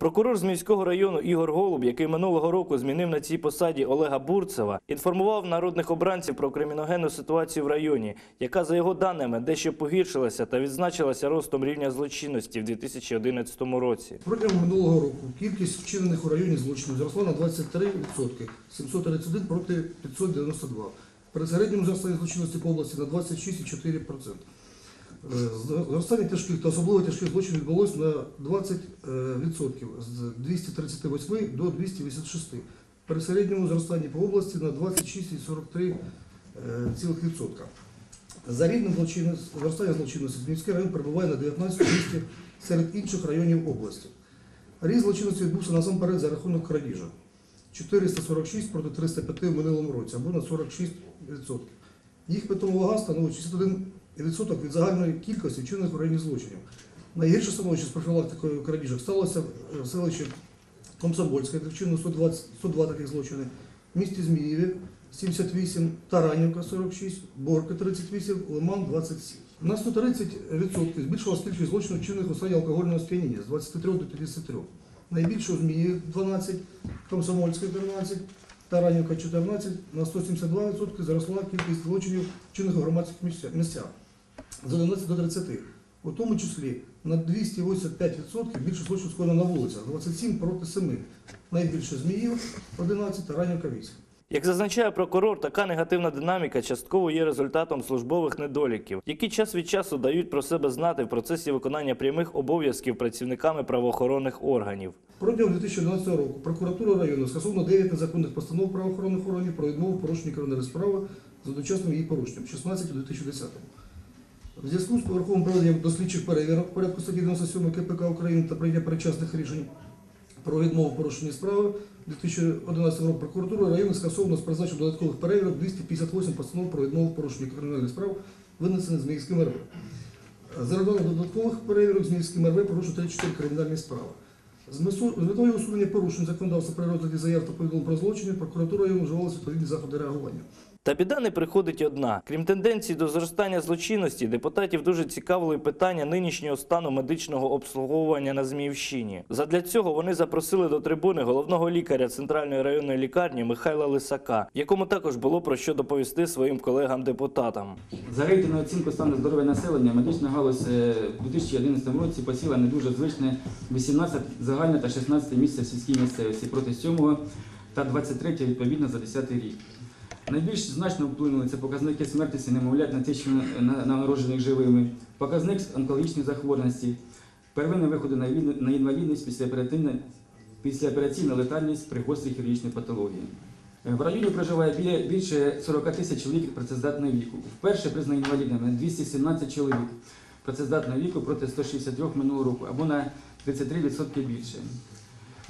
Прокурор з міського району Ігор Голуб, який минулого року змінив на цій посаді Олега Бурцева, інформував народних обранців про криміногенну ситуацію в районі, яка, за його даними, дещо погіршилася та відзначилася ростом рівня злочинності в 2011 році. Протягом минулого року кількість вчинених у районі злочинів зросла на 23%, 731 проти 592. При середньому зростанні злочинності по області на 26,4%. Е, Зростання тяжких та особливо тяжких злочинів відбулося на 20% з 238 до 286. При середньому зростанні по області на 26,43%. За рівнем зростання злочинності Зміївський район перебуває на 19 місці серед інших районів області. Ріст злочинності відбувся насамперед за рахунок крадіжок. 446 проти 305 в минулому році, або на 46%. Їх питома вага становить 61% від загальної кількості вчинених в злочинів. Найгірше становище з профілактикою крадіжок сталося в селищі Комсомольське, де вчинено 120, 102 таких злочини, в місті Зміїві 78, Таранівка 46, Борка 38, Лиман 27. На 130% збільшилась кількість злочинів вчинених у стані алкогольного сп'яніння з 23 до 53. Найбільше у Зміїв 12, Комсомольське 13, Таранівка 14, на 172% зросла кількість злочинів вчинених у громадських місця- місцях з 11 до 30. У тому числі на 285% більше злочинів скоєно на вулицях, 27 проти 7. Найбільше Зміїв 11, Таранівка 8. Як зазначає прокурор, така негативна динаміка частково є результатом службових недоліків, які час від часу дають про себе знати в процесі виконання прямих обов'язків працівниками правоохоронних органів. Протягом 2011 року прокуратура району скасовано 9 незаконних постанов правоохоронних органів про відмову порушення кримінальної справи з одночасним її порушенням 16 у 2010. В зв'язку з поверховим проведенням дослідчих перевірок в порядку статті 97 КПК України та прийняття передчасних рішень про відмову порушення справи у 2011 року прокуратура району скасовано з призначенням додаткових перевірок 258 постанов про відмову порушення кримінальних справ, винесених з Зміївським РВ. За результатом додаткових перевірок Зміївським РВ порушено 34 кримінальні справи. З з метою усунення порушень законодавства при розгляді заяв та повідомлень про злочини прокуратура району вживалася відповідні заходи реагування. Та біда не приходить одна. Крім тенденції до зростання злочинності, депутатів дуже цікавили питання нинішнього стану медичного обслуговування на Зміївщині. Задля цього вони запросили до трибуни головного лікаря центральної районної лікарні Михайла Лисака, якому також було про що доповісти своїм колегам-депутатам. За рейтингом оцінку стану здоров'я населення медична галузь е, у 2011 році посіла не дуже звичне 18 загальне та 16 місце в сільській місцевості проти 7 та 23 відповідно за 10 рік. Найбільш значно вплинули це показники смертності немовлят на тисячу на- народжених живими, показник онкологічної захворюваності, первинні виходи на інвалідність післяоперативна післяопераційна летальність при гострій хірургічній патології. Е, В районі проживає більше 40 тисяч чоловік працездатного віку. Вперше признані інвалідами 217 чоловік працездатного віку проти 163 минулого року, або на 33% більше.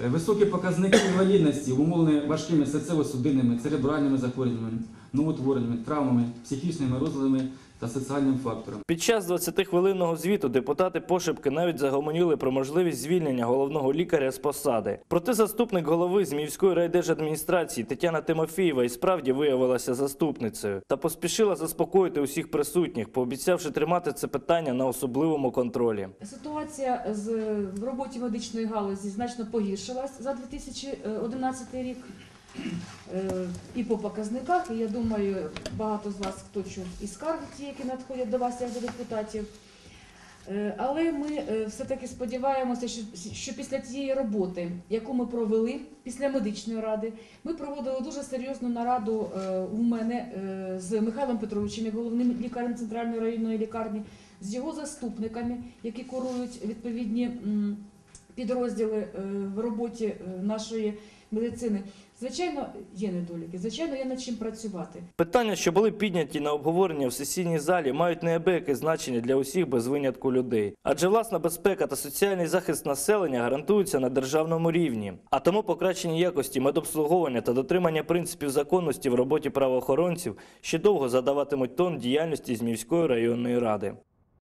Е, Високі показники інвалідності умовлені важкими серцево-судинними, церебральними захворюваннями, новотвореннями, травмами, психічними розладами та соціальним фактором. Під час 20-хвилинного звіту депутати пошепки навіть загомоніли про можливість звільнення головного лікаря з посади. Проте заступник голови Зміївської райдержадміністрації Тетяна Тимофієва і справді виявилася заступницею та поспішила заспокоїти усіх присутніх, пообіцявши тримати це питання на особливому контролі. Ситуація з в роботі медичної галузі значно погіршилась за 2011 рік. Е, І по показниках, і я думаю, багато з вас хто чув і скарги ті, які надходять до вас як до депутатів. Е, Але ми е, все-таки сподіваємося, що, що після цієї роботи, яку ми провели після медичної ради, ми проводили дуже серйозну нараду у мене з Михайлом Петровичем, головним лікарем центральної районної лікарні, з його заступниками, які курують відповідні підрозділи е, в роботі е, нашої медицини. Звичайно, є недоліки. Звичайно, є над чим працювати. Питання, що були підняті на обговорення в сесійній залі, мають неабияке значення для усіх без винятку людей. Адже власна безпека та соціальний захист населення гарантуються на державному рівні. А тому покращення якості медобслуговування та дотримання принципів законності в роботі правоохоронців ще довго задаватимуть тон діяльності Зміївської районної ради.